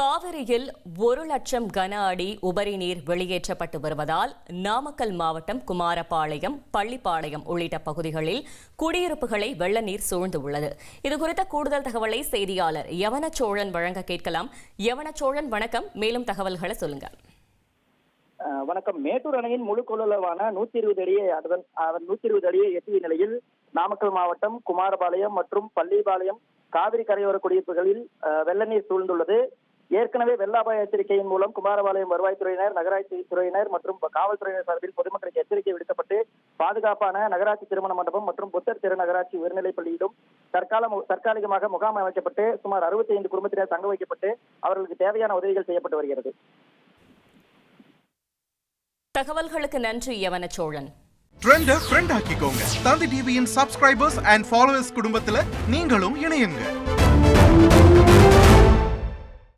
காவிரியில் ஒரு லட்சம் கன அடி உபரி நீர் வெளியேற்றப்பட்டு வருவதால் நாமக்கல் மாவட்டம் குமாரபாளையம் பள்ளிப்பாளையம் உள்ளிட்ட பகுதிகளில் குடியிருப்புகளை வெள்ள நீர் சூழ்ந்து உள்ளது. இதுகுறித்த கூடுதல் தகவலை செய்தியாளர் யவனச்சோழன் வழங்க கேட்கலாம். யவனச்சோழன் வணக்கம். மேலும் தகவல்களை சொல்லுங்க. வணக்கம். மேட்டூர் அணையின் முழு கொள்ளளவான நூத்தி இருபது அடியை அதன் நூத்தி இருபது அடியை எட்டிய நிலையில் நாமக்கல் மாவட்டம் குமாரபாளையம் மற்றும் பள்ளிபாளையம் காவிரி கரையோர குடியிருப்புகளில் வெள்ள நீர் சூழ்ந்துள்ளது. ஏற்கனவே வெள்ள அபாய எச்சரிக்கையின் மூலம் குமாரபாளையம் வருவாய்த்துறையினர் நகராட்சி துறையினர் மற்றும் காவல்துறையினர் சார்பில் பொதுமக்களுக்கு எச்சரிக்கை விடுக்கப்பட்டு பாதுகாப்பான நகராட்சி திருமண மண்டபம் மற்றும் புத்தர் திரு நகராட்சி உயர்நிலைப் பள்ளியிலும் தற்கால தற்காலிகமாக முகாம் அமைக்கப்பட்டு சுமார் 65 குடும்பத்தினர் தங்க வைக்கப்பட்டு அவர்களுக்கு தேவையான உதவிகள் செய்யப்பட்டு வருகிறது. தகவல்களுக்கு நன்றி யவனச்சோழன். ட்ரெண்ட ஃப்ரெண்ட் ஆக்கிக்கோங்க. தந்தி டிவியின் சப்ஸ்கிரைபர்ஸ் அண்ட் ஃபாலோவர்ஸ் குடும்பத்துல நீங்களும் இணையுங்க.